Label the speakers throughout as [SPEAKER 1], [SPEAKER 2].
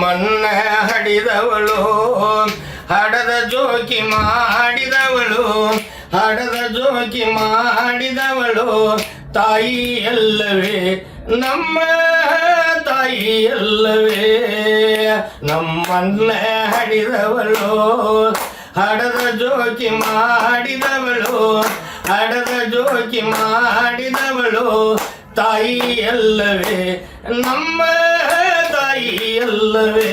[SPEAKER 1] ನಮ್ಮನ್ನ ಹಡಿದವಳು, ಹಡದ ಜೋಕಿ ಮಾಡಿದವಳು, ಹಡದ ಜೋಕಿ ಮಾಡಿದವಳು, ತಾಯಿ ಎಲ್ಲವೇ ನಮ್ಮ ತಾಯಿ ಎಲ್ಲವೇ. ನಮ್ಮನ್ನ ಹಡಿದವಳು, ಹಡದ ಜೋಕಿ ಮಾಡಿದವಳು, ಹಡದ ಜೋಕಿ ಮಾಡಿದವಳು, ತಾಯಿ ಎಲ್ಲವೇ ನಮ್ಮ ತಾಯಿ ಎಲ್ಲವೇ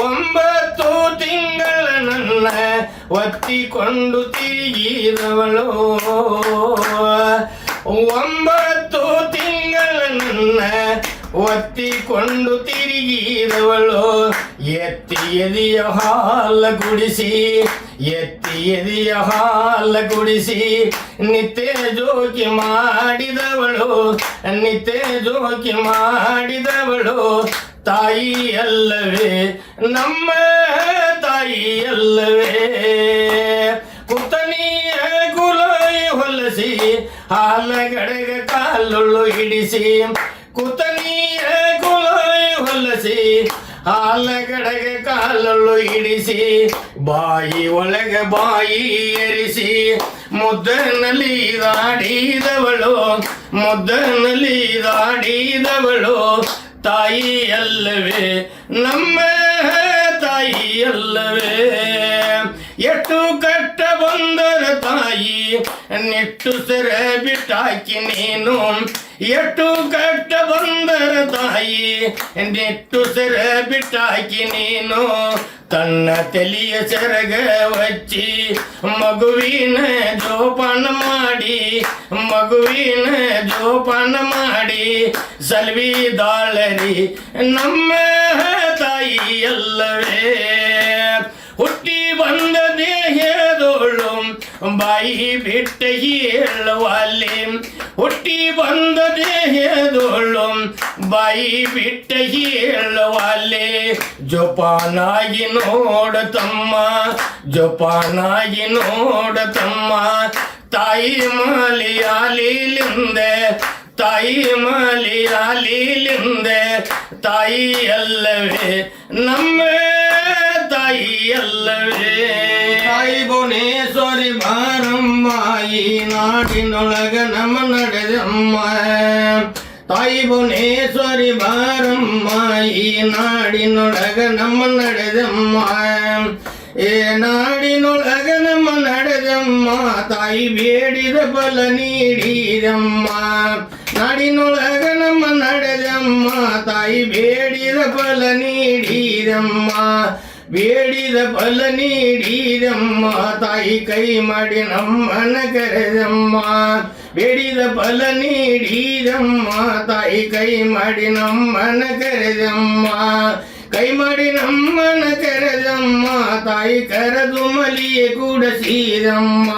[SPEAKER 1] ಒಂಬತ್ತು ತಿಂಗಳ ನನ್ನ ಒತ್ತಿಕೊಂಡು ತಿರುಗಿದವಳು. ಒಂಬತ್ತು ತಿಂಗಳ ನನ್ನ ಒತ್ತಿಕೊಂಡು ತಿರುಗಿದವಳು. ಎತ್ತಿ ಎದೆಯ ಹಾಲ ಗುಡಿಸಿ, ಎತ್ತಿ ಎದೆಯ ಹಾಲ ಗುಡಿಸಿ, ನಿತ್ಯ ಜೋಕಿ ಮಾಡಿದವಳು. ನಿತ್ಯ ಜೋಕಿ ಮಾಡಿದವಳು. ತಾಯಿ ಅಲ್ಲವೇ ನಮ್ಮ ತಾಯಿ ಅಲ್ಲವೇ ಕುತನಿಯ ಕುಲೈ ಹೊಲಸಿ ಹಾಲ ಗಡಗ ಕಾಲುಳ್ಳು ಹಿಡಿಸಿ ಕುತನಿಯ ಗುಲಾಯಿ ಹಾಲಗಡೆಗೆ ಹಾಲ ಇಡಿಸಿ ಬಾಯಿ ಒಳಗೆ ಬಾಯಿ ಏರಿಸಿ ಮುದ್ದನಲ್ಲಿ ದಾಡಿದವಳು ಮುದ್ದನಲ್ಲಿ ದಾಡಿದವಳು ತಾಯಿ ಅಲ್ಲವೇ ನಮ್ಮ ತಾಯಿ ಅಲ್ಲವೇ ಎಷ್ಟು ಕಟ್ಟ ಬಂದರ ತಾಯಿ, ನಿಟ್ಟು ಸೆರೆ ಬಿಟ್ಟಾಕಿ ನೀನು ಎಷ್ಟು ಕಷ್ಟ ಬಂದರ ತಾಯಿ, ನೆಟ್ಟು ಸೆರ ಬಿಟ್ಟಾಕಿ ನೀನು, ತನ್ನ ತಲೆಯ ಸೆರಗ ಹಚ್ಚಿ, ಮಗುವಿನ ಜೋಪಾನ ಮಾಡಿ, ಮಗುವಿನ ಜೋಪಾನ ಮಾಡಿ ಸಲ್ವಿದಾಳರಿ ನಮ್ಮ ಬಾಯಿ ಬಿಟ್ಟ ಹೇಳುವಲ್ಲಿ ಹುಟ್ಟಿ ಬಂದ ದೇಹದೋಳು ಬಾಯಿ ಬಿಟ್ಟ ಹೇಳುವಲ್ಲಿ ಜೋಪಾನಾಗಿ ನೋಡ ತಮ್ಮ ಜೋಪಾನಾಗಿ ನೋಡ ತಮ್ಮ ತಾಯಿ ಮಾಲಿಯಾಲಿಂದೆ ತಾಯಿ ಮಾಲಿಯಾಲಿಂದೆ ತಾಯಿ ಅಲ್ಲವೇ ನಮ್ಮ ತಾಯಿ ಅಲ್ಲವೇ புவனேஸ்வரி பாரம்மாயி நாட்டின் உலக நம்ம நடதம்மா தாய் புவனேஸ்வரி பாரம்மாயி நாடின் உலக நம்ம நடதம்மா ஏ நாடின் உலக நம்ம நடதம்மா தாய் வேடித பல நீடிதம்மா நாடின் உலக நம்ம நடதம்மா தாய் வேடித பல நீடிதம்மா ಬೇಡಿದ ಫಲ ನೀಡಿದಮ್ಮ, ತಾಯಿ ಕೈ ಮಾಡಿ ನಮ್ಮನ ಕರೆದಮ್ಮ. ಬೇಡಿದ ಫಲ ನೀಡಿದಮ್ಮ, ತಾಯಿ ಕೈ ಮಾಡಿ ನಮ್ಮನ ಕರೆದಮ್ಮ. ಕೈ ಮಾಡಿ ನಮ್ಮನ ಕರೆದಮ್ಮ, ತಾಯಿ ಕರೆದು ಮಲಿಯೇ ಕೂಡಸಿದಮ್ಮ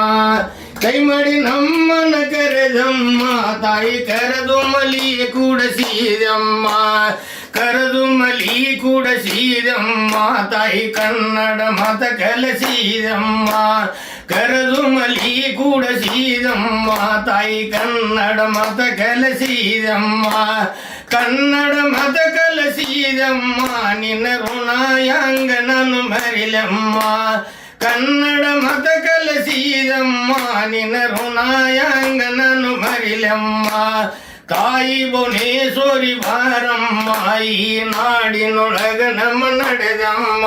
[SPEAKER 1] ಕೈ ಮಾಡಿ ನಮ್ಮನ ಕರೆದಮ್ಮ, ತಾಯಿ ಕರೆದು ಮಲಿಯೇ ಕೂಡಸಿದಮ್ಮ ಕರೆದು ಮಲಿ ಕೂಡಸಿದಮ್ಮ ತಾಯಿ ಕನ್ನಡ ಮತ ಕಲಸಿದಮ್ಮ ಕರೆದು ಮಲಿ ಕೂಡಸಿದಮ್ಮ ತಾಯಿ ಕನ್ನಡ ಮತ ಕಲಸಿದಮ್ಮ ಕನ್ನಡ ಮತ ಕಲಸಿದಮ್ಮ ನಿನ್ನ ಋಣ ಯಾಂಗ ನಾನು ಮರಿಲಮ್ಮ ಕನ್ನಡ ಮತ ಕಲಸಿದಮ್ಮ ನಿನ್ನ ಋಣ ಯಾಂಗ ನಾನು ಮರಿಲಮ್ಮ ತಾಯಿ ಭುವನೇಶ್ವರಿ ಬಾರಮ್ಮ ಈ ನಾಡಿನೊಳಗ ನಮ್ಮ ನಡೆದಮ್ಮ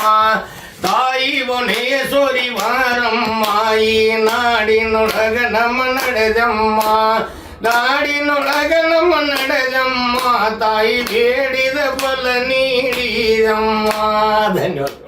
[SPEAKER 1] ತಾಯಿ ಭುವನೇಶ್ವರಿ ಬಾರಮ್ಮ ಈ ನಾಡಿನೊಳಗ ನಮ್ಮ ನಡೆದಮ್ಮ ನಾಡಿನೊಳಗ ನಮ್ಮ ನಡೆದಮ್ಮ ತಾಯಿ ಬೇಡಿದ ಫಲ ನೀಡಿದಮ್ಮ ಧನ್ಯವಾದ